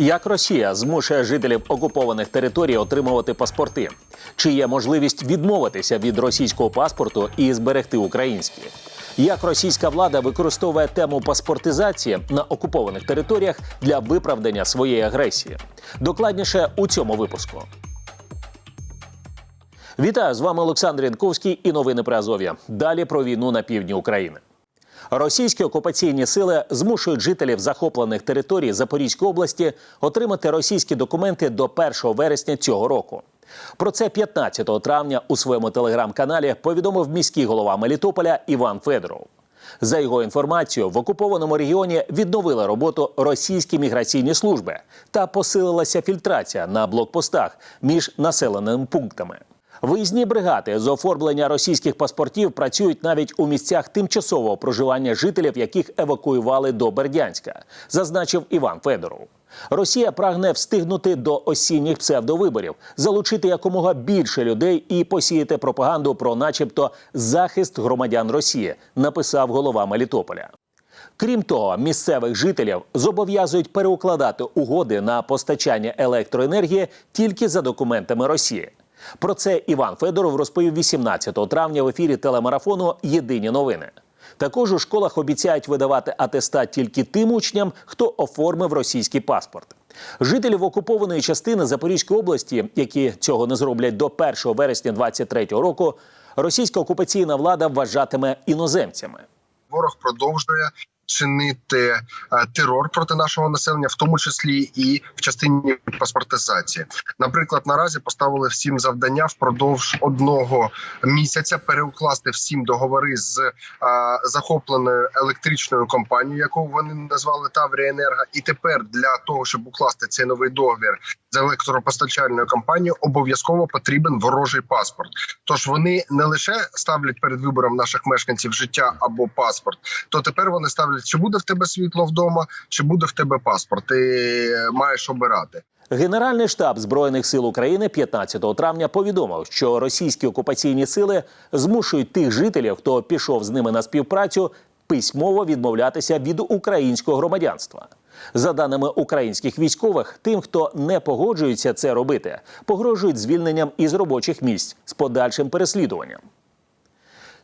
Як Росія змушує жителів окупованих територій отримувати паспорти? Чи є можливість відмовитися від російського паспорту і зберегти український? Як російська влада використовує тему паспортизації на окупованих територіях для виправдання своєї агресії? Докладніше у цьому випуску. Вітаю з вами Олександр Янковський і новини про Азов'я. Далі про війну на півдні України. Російські окупаційні сили змушують жителів захоплених територій Запорізької області отримати російські документи до 1 вересня цього року. Про це 15 травня у своєму телеграм-каналі повідомив міський голова Мелітополя Іван Федоров. За його інформацією, в окупованому регіоні відновили роботу російські міграційні служби та посилилася фільтрація на блокпостах між населеними пунктами. Виїзні бригади з оформлення російських паспортів працюють навіть у місцях тимчасового проживання жителів, яких евакуювали до Бердянська, зазначив Іван Федоров. Росія прагне встигнути до осінніх псевдовиборів, залучити якомога більше людей і посіяти пропаганду про, начебто, захист громадян Росії, написав голова Мелітополя. Крім того, місцевих жителів зобов'язують переукладати угоди на постачання електроенергії тільки за документами Росії. Про це Іван Федоров розповів 18 травня в ефірі телемарафону Єдині новини. Також у школах обіцяють видавати атестат тільки тим учням, хто оформив російський паспорт. Жителів окупованої частини Запорізької області, які цього не зроблять до 1 вересня 2023 року, російська окупаційна влада вважатиме іноземцями. ворог продовжує чинити е, терор проти нашого населення, в тому числі і в частині паспортизації. Наприклад, наразі поставили всім завдання впродовж одного місяця переукласти всім договори з е, захопленою електричною компанією, яку вони назвали Таврія Енерго. І тепер для того, щоб укласти цей новий договір з електропостачальною компанією, обов'язково потрібен ворожий паспорт. Тож вони не лише ставлять перед вибором наших мешканців життя або паспорт, то тепер вони ставлять, чи буде в тебе світло вдома, чи буде в тебе паспорт. Ти маєш обирати. Генеральний штаб збройних сил України 15 травня повідомив, що російські окупаційні сили змушують тих жителів, хто пішов з ними на співпрацю, письмово відмовлятися від українського громадянства. За даними українських військових, тим, хто не погоджується це робити, погрожують звільненням із робочих місць з подальшим переслідуванням.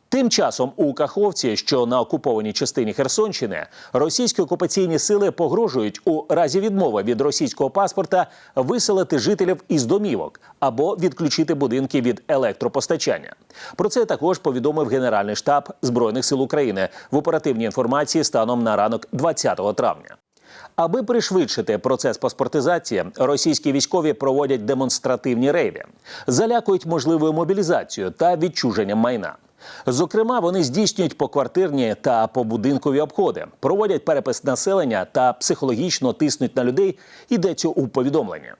Тим часом у Каховці, що на окупованій частині Херсонщини, російські окупаційні сили погрожують у разі відмови від російського паспорта виселити жителів із домівок або відключити будинки від електропостачання. Про це також повідомив Генеральний штаб збройних сил України в оперативній інформації станом на ранок 20 травня. Аби пришвидшити процес паспортизації, російські військові проводять демонстративні рейди, залякують можливою мобілізацією та відчуженням майна. Зокрема, вони здійснюють поквартирні та побудинкові обходи, проводять перепис населення та психологічно тиснуть на людей. Йдеться у повідомленні.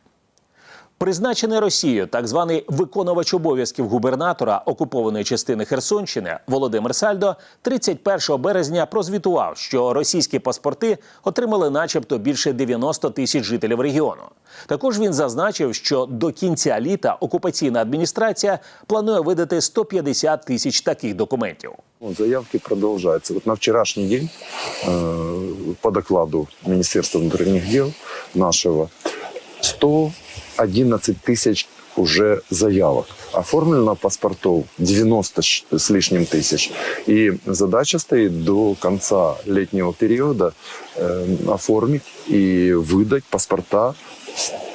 Призначений Росією так званий виконувач обов'язків губернатора окупованої частини Херсонщини Володимир Сальдо 31 березня прозвітував, що російські паспорти отримали, начебто, більше 90 тисяч жителів регіону. Також він зазначив, що до кінця літа окупаційна адміністрація планує видати 150 тисяч таких документів. Заявки продолжаются. Вот на вчерашний день э, по докладу Министерства внутренних дел нашего 111 тысяч уже заявок. Оформлено паспортов 90 щ- с лишним тысяч. И задача стоит до конца летнего периода э, оформить и выдать паспорта.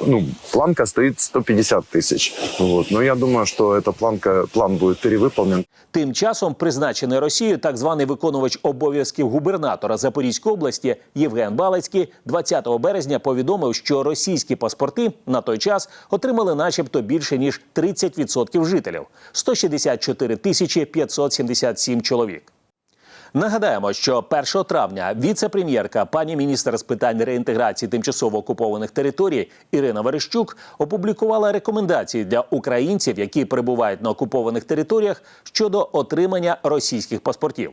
Ну, планка стоит 150 тысяч. Вот. Но я думаю, что эта планка, план будет перевыполнен. Тим часом призначений Росією так званий виконувач обов'язків губернатора Запорізької області Євген Балицький 20 березня повідомив, що російські паспорти на той час отримали, начебто, більше ніж 30% жителів 164 тисячі 577 чоловік. Нагадаємо, що 1 травня віце-прем'єрка, пані міністр з питань реінтеграції тимчасово окупованих територій Ірина Верещук опублікувала рекомендації для українців, які перебувають на окупованих територіях щодо отримання російських паспортів.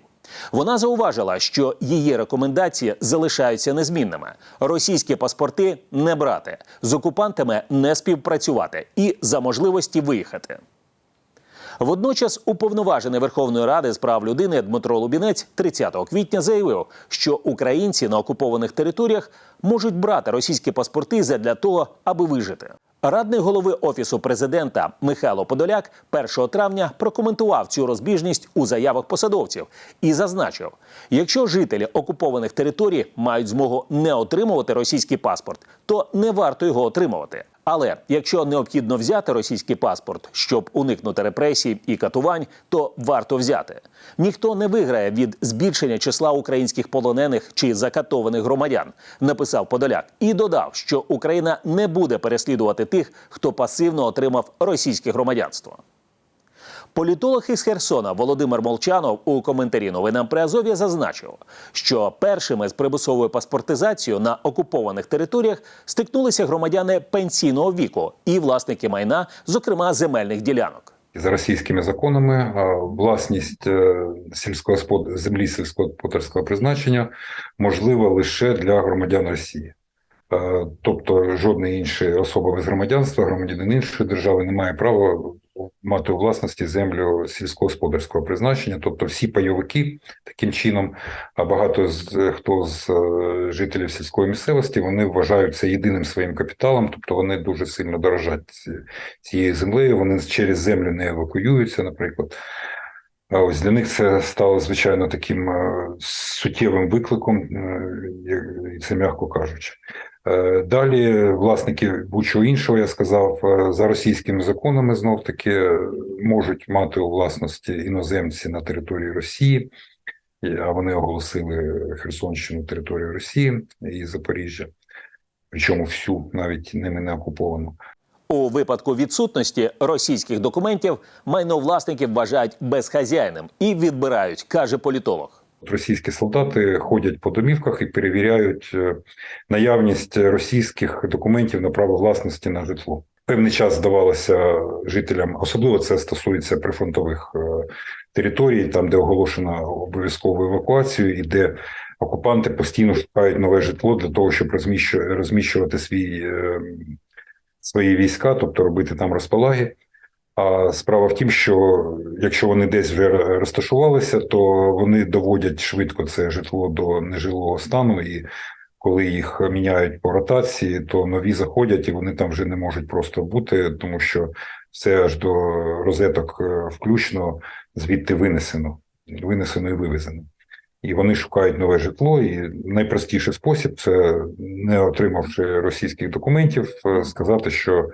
Вона зауважила, що її рекомендації залишаються незмінними: російські паспорти не брати, з окупантами не співпрацювати і за можливості виїхати. Водночас, уповноважений Верховної Ради з прав людини Дмитро Лубінець 30 квітня заявив, що українці на окупованих територіях можуть брати російські паспорти задля того, аби вижити. Радник голови офісу президента Михайло Подоляк 1 травня прокоментував цю розбіжність у заявах посадовців і зазначив: якщо жителі окупованих територій мають змогу не отримувати російський паспорт, то не варто його отримувати. Але якщо необхідно взяти російський паспорт, щоб уникнути репресій і катувань, то варто взяти. Ніхто не виграє від збільшення числа українських полонених чи закатованих громадян, написав Подоляк і додав, що Україна не буде переслідувати тих, хто пасивно отримав російське громадянство. Політолог із Херсона Володимир Молчанов у коментарі новинам при Азов'я зазначив, що першими з примусовою паспортизацією на окупованих територіях стикнулися громадяни пенсійного віку і власники майна, зокрема земельних ділянок. За російськими законами власність е, сільськогоспод... землі сільськогосподарського призначення можлива лише для громадян Росії. Е, Тобто жодна інша особа без громадянства, громадянин іншої держави не має права мати у власності землю сільськогосподарського призначення. Тобто всі пайовики таким чином, а багато з хто з е, жителів сільської місцевості вони вважають це єдиним своїм капіталом, тобто вони дуже сильно дорожать цією землею. Вони через землю не евакуюються, наприклад. Ось для них це стало звичайно таким е, суттєвим викликом, е, і це м'яко кажучи. Е, Далі власники будь-чого іншого, я сказав, за російськими законами знов таки можуть мати у власності іноземці на території Росії, а вони оголосили Херсонщину територію Росії і Запоріжжя, причому всю навіть ними не окуповану. У випадку відсутності російських документів майно власників вважають безхазяйним і відбирають, каже політолог. Російські солдати ходять по домівках і перевіряють е, наявність російських документів на право власності на житло. Певний час здавалося жителям, особливо це стосується прифронтових е, територій, там де оголошено обов'язкову евакуацію, і де окупанти постійно шукають нове житло для того, щоб розміщу- розміщувати свій, е, свої війська, тобто робити там розпалаги. А справа в тім, що якщо вони десь вже розташувалися, то вони доводять швидко це житло до нежилого стану, і коли їх міняють по ротації, то нові заходять і вони там вже не можуть просто бути, тому що все аж до розеток е, включно звідти винесено, винесено і вивезено. І вони шукають нове житло. І найпростіший спосіб це не отримавши російських документів, е, сказати, що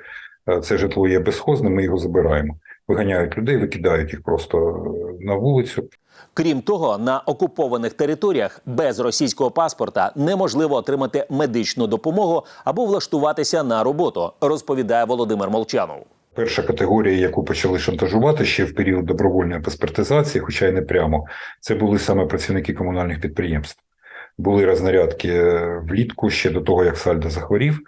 е, це житло є безхозним, ми його забираємо. Виганяють людей, викидають їх просто е, на вулицю. Крім того, на окупованих територіях без російського паспорта неможливо отримати медичну допомогу або влаштуватися на роботу, розповідає Володимир Молчанов. Перша категорія, яку почали шантажувати ще в період добровольної паспортизації, хоча й не прямо, це були саме працівники комунальних підприємств. Були рознарядки е, влітку ще до того, як Сальдо захворів.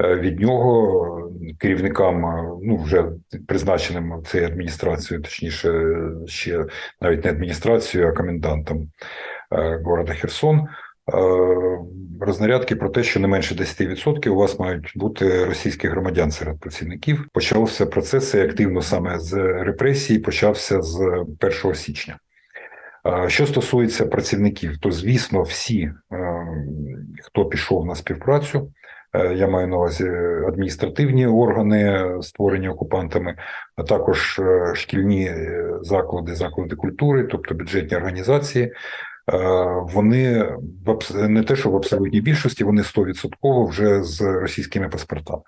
Е, Від нього е, керівникам, ну вже призначеним цією адміністрацією, точніше, ще навіть не адміністрацією, а комендантом города Херсон. Е, Рознарядки про те, що не менше 10% у вас мають бути російські громадян серед працівників. Почався процес активно саме з репресії, почався з 1 січня. Е, Що стосується працівників, то звісно, всі, е, хто пішов на співпрацю, я маю на увазі адміністративні органи, створені окупантами, а також шкільні заклади, заклади культури, тобто бюджетні організації. Е, Вони не те, що в абсолютній більшості, вони 100% вже з російськими паспортами.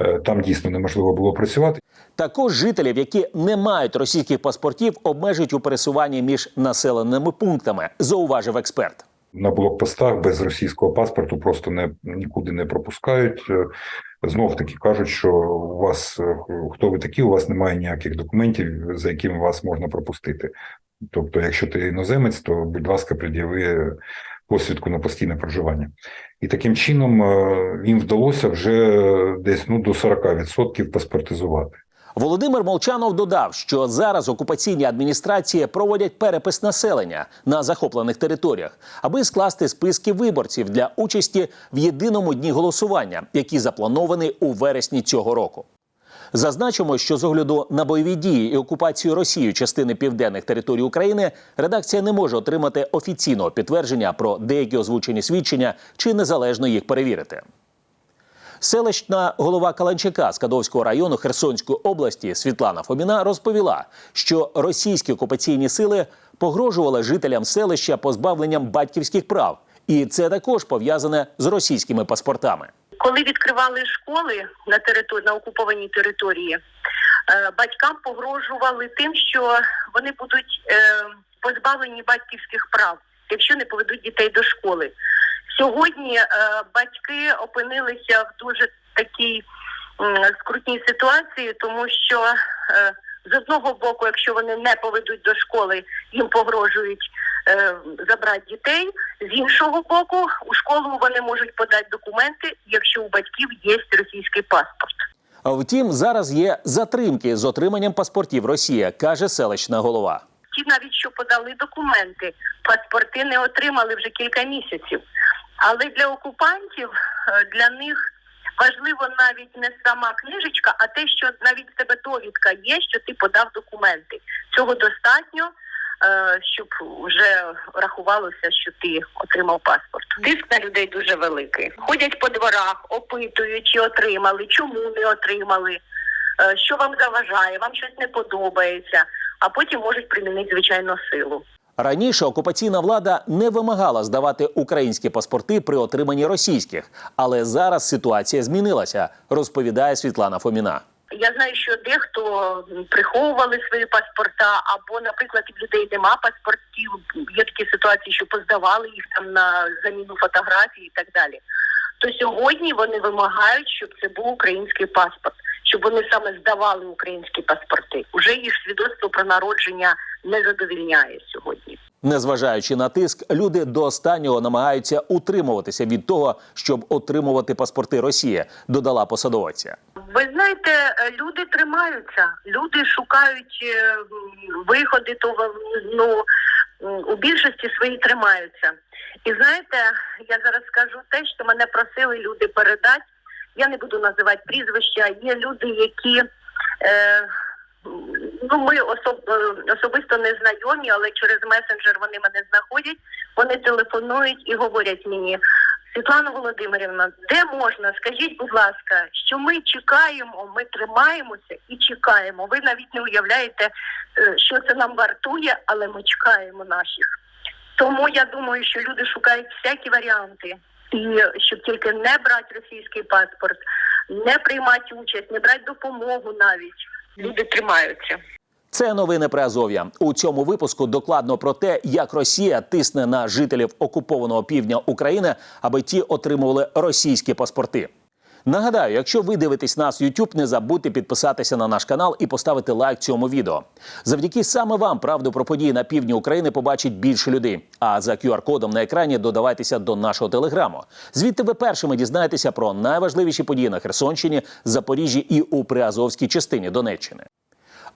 Е, Там дійсно неможливо було працювати. Також жителів, які не мають російських паспортів, обмежують у пересуванні між населеними пунктами, зауважив експерт. на блокпостах без російського паспорту просто не нікуди не пропускають. Знов таки кажуть, що у вас е, хто ви такі, у вас немає ніяких документів, за якими вас можна пропустити. Тобто, якщо ти іноземець, то будь ласка, пред'яви посвідку на постійне проживання. І таким чином е, їм вдалося вже десь ну до 40% паспортизувати. Володимир Молчанов додав, що зараз окупаційні адміністрації проводять перепис населення на захоплених територіях, аби скласти списки виборців для участі в єдиному дні голосування, який запланований у вересні цього року. Зазначимо, що з огляду на бойові дії і окупацію Росією частини південних територій України редакція не може отримати офіційного підтвердження про деякі озвучені свідчення чи незалежно їх перевірити. Селищна голова Каланчака Скадовського району Херсонської області Світлана Фоміна розповіла, що російські окупаційні сили погрожували жителям селища позбавленням батьківських прав, і це також пов'язане з російськими паспортами. Коли відкривали школи на території на окупованій території, е, батькам погрожували тим, що вони будуть е, позбавлені батьківських прав, якщо не поведуть дітей до школи. Сьогодні е, батьки опинилися в дуже такій скрутній ситуації, тому що з одного боку, якщо вони не поведуть до школи, їм погрожують забрати дітей. З іншого боку, у школу вони можуть подати документи, якщо у батьків є російський паспорт. А Втім, зараз є затримки з отриманням паспортів Росія, каже селищна голова. Ті, навіть що подали документи, паспорти не отримали вже кілька місяців. Але для окупантів е, для них важливо навіть не сама книжечка, а те, що навіть в тебе довідка є, що ти подав документи. Цього достатньо, е, щоб вже рахувалося, що ти отримав паспорт. Тиск на людей дуже великий. Ходять по дворах, опитують, чи отримали, чому не отримали, е, що вам заважає, вам щось не подобається, а потім можуть примінити звичайно силу. Раніше окупаційна влада не вимагала здавати українські паспорти при отриманні російських, але зараз ситуація змінилася, розповідає Світлана Фоміна. Я знаю, що дехто приховували свої паспорта, або, наприклад, в людей нема паспортів. Є такі ситуації, що поздавали їх там на заміну фотографії і так далі. То сьогодні вони вимагають, щоб це був український паспорт, щоб вони саме здавали українські паспорти. Уже їх свідоцтво про народження не задовільняє сьогодні. Незважаючи на тиск, люди до останнього намагаються утримуватися від того, щоб отримувати паспорти Росії, додала посадовиця. Ви знаєте, е, люди тримаються, люди шукають е, виходи, то ну у більшості свої тримаються. І знаєте, я зараз скажу те, що мене просили люди передати. Я не буду називати прізвища. Є люди, які е, ну ми особ, е, особисто не знайомі, але через месенджер вони мене знаходять. Вони телефонують і говорять мені. Світлана Володимирівна, де можна? Скажіть, будь ласка, що ми чекаємо, ми тримаємося і чекаємо. Ви навіть не уявляєте, е, що це нам вартує, але ми чекаємо наших. Тому я думаю, що люди шукають всякі варіанти, і щоб тільки не брати російський паспорт, не приймати участь, не брати допомогу навіть. Люди тримаються. Це новини про Азов'я. У цьому випуску докладно про те, як Росія тисне на жителів окупованого півдня України, аби ті отримували російські паспорти. Нагадаю, якщо ви дивитесь нас YouTube, не забудьте підписатися на наш канал і поставити лайк цьому відео. Завдяки саме вам правду про події на півдні України побачить більше людей. А за QR-кодом на екрані додавайтеся до нашого телеграму. Звідти ви першими дізнаєтеся про найважливіші події на Херсонщині, Запоріжжі і у Приазовській частині Донеччини.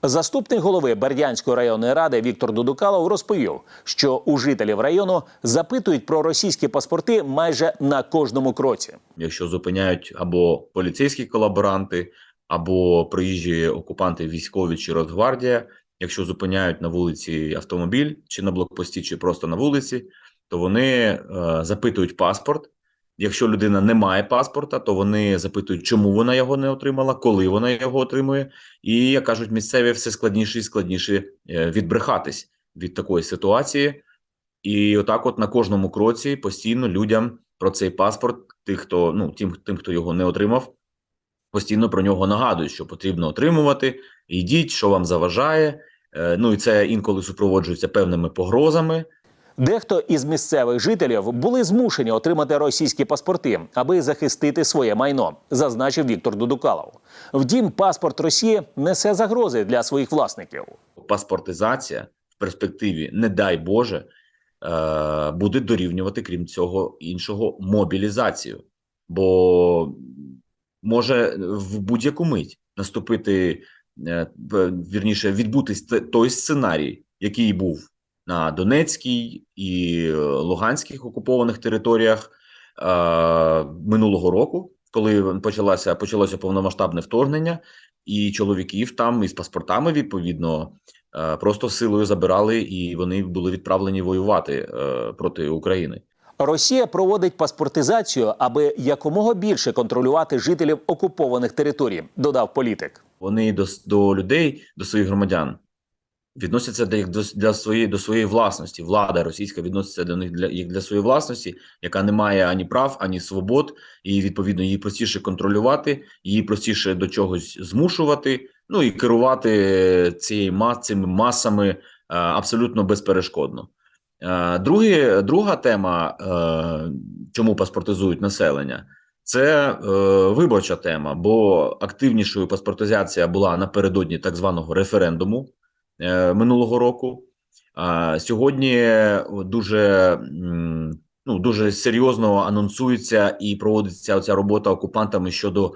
Заступник голови Бердянської районної ради Віктор Дудукалов розповів, що у жителів району запитують про російські паспорти майже на кожному кроці. якщо зупиняють або поліцейські колаборанти, або приїжджі окупанти військові чи Росгвардія, якщо зупиняють на вулиці автомобіль, чи на блокпості, чи просто на вулиці, то вони е, запитують паспорт. Якщо людина не має паспорта, то вони запитують, чому вона його не отримала, коли вона його отримує. І як кажуть, місцеві все складніше і складніше е, відбрехатись від такої ситуації. І отак, от на кожному кроці постійно людям про цей паспорт, тих, хто ну тим, тим, хто його не отримав, постійно про нього нагадують, що потрібно отримувати. Йдіть, що вам заважає. Е, Ну і це інколи супроводжується певними погрозами. Дехто із місцевих жителів були змушені отримати російські паспорти, аби захистити своє майно, зазначив Віктор Дудукалов. Втім, паспорт Росії несе загрози для своїх власників. Паспортизація в перспективі, не дай Боже, е, буде дорівнювати, крім цього іншого, мобілізацію. Бо може в будь-яку мить наступити, е, вірніше, відбутись той сценарій, який був на Донецькій і е, Луганських окупованих територіях е, минулого року, коли почалося, почалося повномасштабне вторгнення, і чоловіків там із паспортами, відповідно, е, просто силою забирали, і вони були відправлені воювати е, проти України. Росія проводить паспортизацію, аби якомога більше контролювати жителів окупованих територій, додав політик. Вони до, до людей, до своїх громадян відносяться до, як до, для своєї, до своєї власності. Влада російська відноситься до них для, як для своєї власності, яка не має ані прав, ані свобод, і відповідно її простіше контролювати, її простіше до чогось змушувати, ну і керувати цією ма- цими масами е, абсолютно безперешкодно. Е, Друге, друга тема, е, чому паспортизують населення, це виборча тема, бо активнішою паспортизація була напередодні так званого референдуму минулого року. Сьогодні дуже, ну, дуже серйозно анонсується і проводиться ця робота окупантами щодо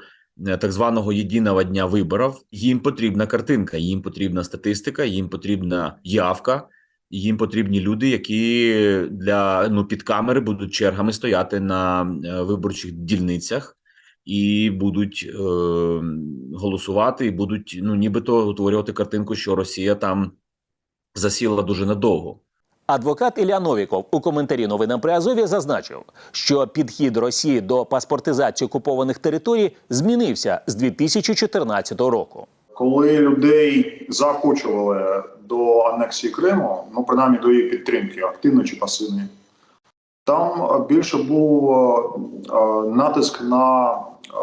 е, так званого єдиного дня виборів. Їм потрібна картинка, їм потрібна статистика, їм потрібна явка. Їм потрібні люди, які для ну під камери будуть чергами стояти на е, виборчих дільницях і будуть е, голосувати, і будуть ну нібито утворювати картинку, що Росія там засіла дуже надовго. Адвокат Ілля Новіков у коментарі новинам при Азові зазначив, що підхід Росії до паспортизації окупованих територій змінився з 2014 року. коли людей заохочували до анексії Криму, ну принаймні до її підтримки, активно чи пасивні, там е, більше був е, е, натиск на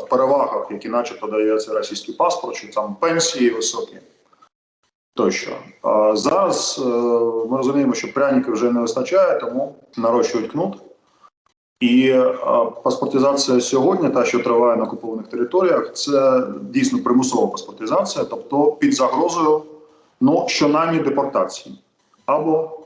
перевагах, які начебто дається російський паспорт, що там пенсії високі. Тощо Е, зараз ми розуміємо, що пряників вже не вистачає, тому нарощують кнут. І паспортизація сьогодні, та що триває на окупованих територіях, це дійсно примусова паспортизація, тобто під загрозою ну, щонайменше депортації або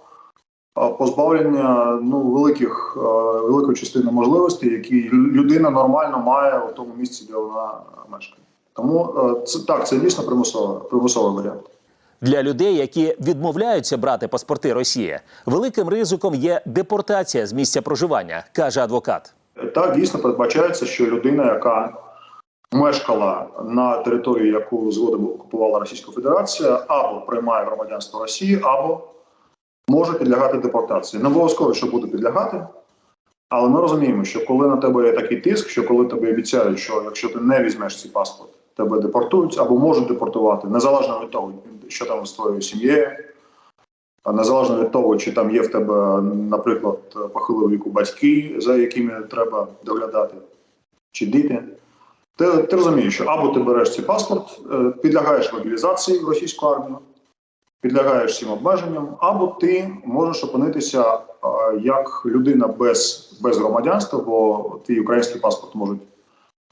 позбавлення ну, великих, великої частини можливостей, які людина нормально має у тому місці, де вона мешкає. Тому е, це так, це дійсно примусовий, примусовий варіант. Для людей, які відмовляються брати паспорти Росії, великим ризиком є депортація з місця проживання, каже адвокат. Так дійсно передбачається, що людина, яка мешкала на території, яку згодом окупувала Російська Федерація, або приймає громадянство Росії, або може підлягати депортації. Не обов'язково, що буде підлягати. Але ми розуміємо, що коли на тебе є такий тиск, що коли тобі обіцяють, що якщо ти не візьмеш цей паспорт, тебе депортують або можуть депортувати, незалежно від того, що там з твоєю сім'єю, незалежно від того, чи там є в тебе, наприклад, похилого віку батьки, за якими треба доглядати, чи діти. Ти, ти розумієш, що або ти береш цей паспорт, е, підлягаєш мобілізації в російську армію, підлягаєш цим обмеженням, або ти можеш опинитися е, як людина без, без громадянства, бо твій український паспорт можуть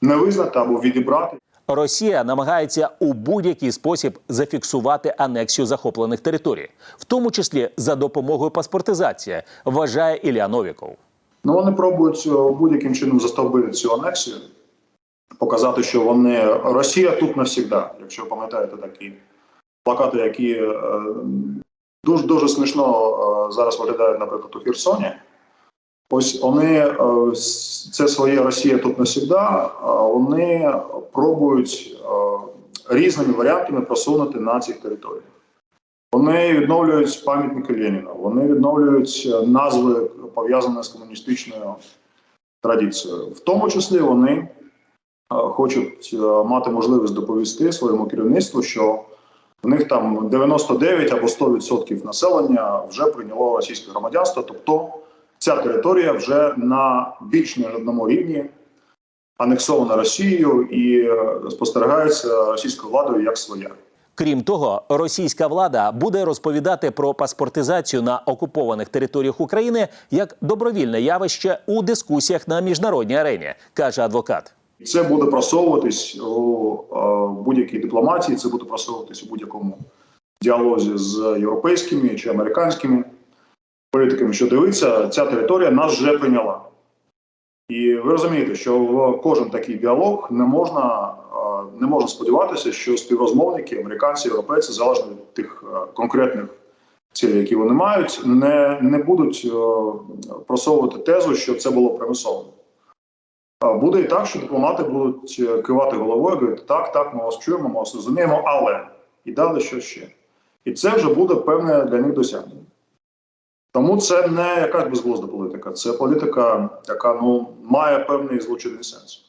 не визнати або відібрати. Росія намагається у будь-який спосіб зафіксувати анексію захоплених територій, в тому числі за допомогою паспортизації, вважає Ілля Новіков. Ну, вони пробують е, будь-яким чином застовбити цю анексію, показати, що вони Росія тут навсігда. Якщо ви пам'ятаєте такі плакати, які е, дуже дуже смішно е, зараз виглядають, наприклад, у Херсоні. Ось вони е, це своє Росія тут навсігда. Вони пробують різними варіантами просунути на цих територіях. Вони відновлюють пам'ятники Леніна, вони відновлюють назви пов'язані з комуністичною традицією. В тому числі вони хочуть мати можливість доповісти своєму керівництву, що в них там 99 або 100% населення вже прийняло російське громадянство, тобто ця територія вже на більш ніж одному рівні анексована Росією і е, спостерігається російською владою як своя. Крім того, російська влада буде розповідати про паспортизацію на окупованих територіях України як добровільне явище у дискусіях на міжнародній арені, каже адвокат. Це буде просовуватись у е, будь-якій дипломатії, це буде просовуватись у будь-якому діалозі з європейськими чи американськими політиками, що дивиться, ця територія нас вже прийняла. І ви розумієте, що в кожен такий діалог не можна, е, не можна сподіватися, що співрозмовники, американці, європейці, залежно від тих е, конкретних цілей, які вони мають, не, не будуть просовувати тезу, що це було примусово. Буде і так, що дипломати будуть е, кивати головою, говорити, так, так, ми вас чуємо, ми вас розуміємо, але і далі що ще. І це вже буде певне для них досягнення. Тому це не якась безглузда політика, це політика, яка ну має певний злочинний сенс.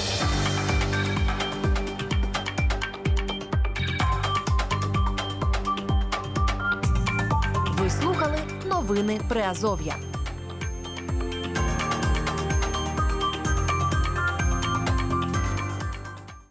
Новини Приазов'я.